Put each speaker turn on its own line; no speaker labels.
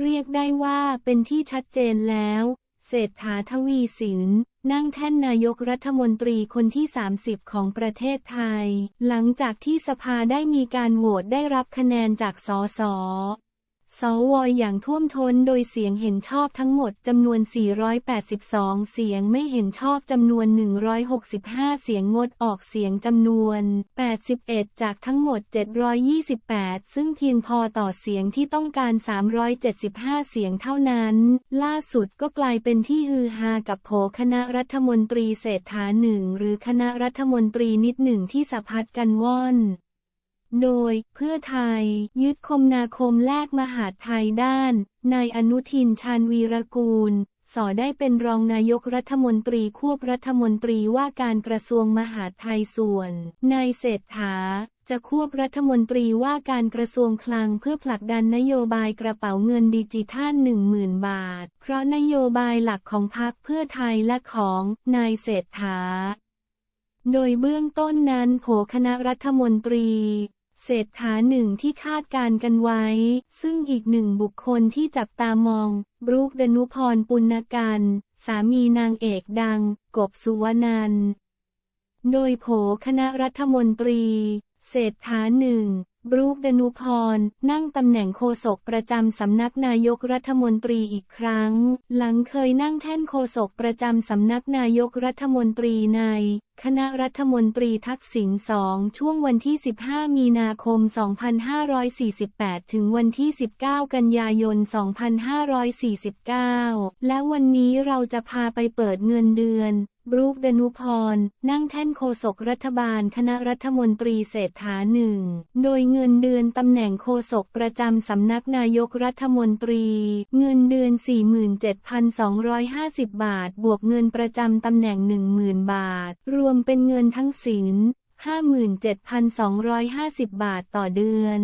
เรียกได้ว่าเป็นที่ชัดเจนแล้ว เศรษฐาทวีสิน นั่งแท่นนายกรัฐมนตรีคนที่ 30 ของประเทศไทย หลังจากที่สภาได้มีการโหวตได้รับคะแนนจากสส สวอย่างท่วมท้นโดยเสียงเห็นชอบทั้งหมดจำนวน 482 เสียงไม่เห็นชอบจำนวน 165 เสียงงดออกเสียงจำนวน 81 จากทั้งหมด 728 ซึ่งเพียงพอต่อเสียงที่ต้องการ 375 เสียงเท่านั้น ล่าสุดก็กลายเป็นที่ฮือฮากับโผคณะรัฐมนตรีเศรษฐาหนึ่งหรือคณะรัฐมนตรีนิดหนึ่งที่สะพัดกันว่อน โดย เพื่อไทย ยึดคมนาคมแลกมหาดไทยด้าน นายอนุทินชาญวีรกูล สอได้เป็นรองนายกรัฐมนตรีควบรัฐมนตรีว่าการกระทรวงมหาดไทยส่วน นายเศรษฐา จะควบรัฐมนตรีว่าการกระทรวงคลังเพื่อผลักดันนโยบายกระเป๋าเงินดิจิทัล10,000 บาท เพราะนโยบายหลักของพรรคเพื่อไทยและของนายเศรษฐา โดยเบื้องต้นนั้นโผคณะรัฐมนตรี เศรษฐาหนึ่งที่คาดการกันไว้ ซึ่งอีกหนึ่งบุคคลที่จับตามอง บรูคดนุพรปุณกันสามีนางเอกดัง กบสุวนันโดยโผคณะรัฐมนตรี เศรษฐาหนึ่ง บรูคดนุพร นั่งตำแหน่งโฆษกประจำสำนักนายกรัฐมนตรีอีกครั้ง หลังเคยนั่งแท่นโฆษกประจำสำนักนายกรัฐมนตรีใน คณะรัฐมนตรีทักษิณสองช่วงวันที่ 15 มีนาคม 2548 ถึงวันที่ 19 กันยายน 2549 และวันนี้เราจะพาไปเปิดเงินเดือน บรูคดนุพร นั่งแท่นโฆษกรัฐบาลคณะรัฐมนตรีเศรษฐาหนึ่ง โดยเงินเดือนตำแหน่งโฆษกประจำสำนักนายกรัฐมนตรี เงินเดือน 47,250 บาท บวกเงินประจำตำแหน่ง 10,000 บาท รวมเป็นเงินทั้งสิ้น57,250 บาทต่อเดือน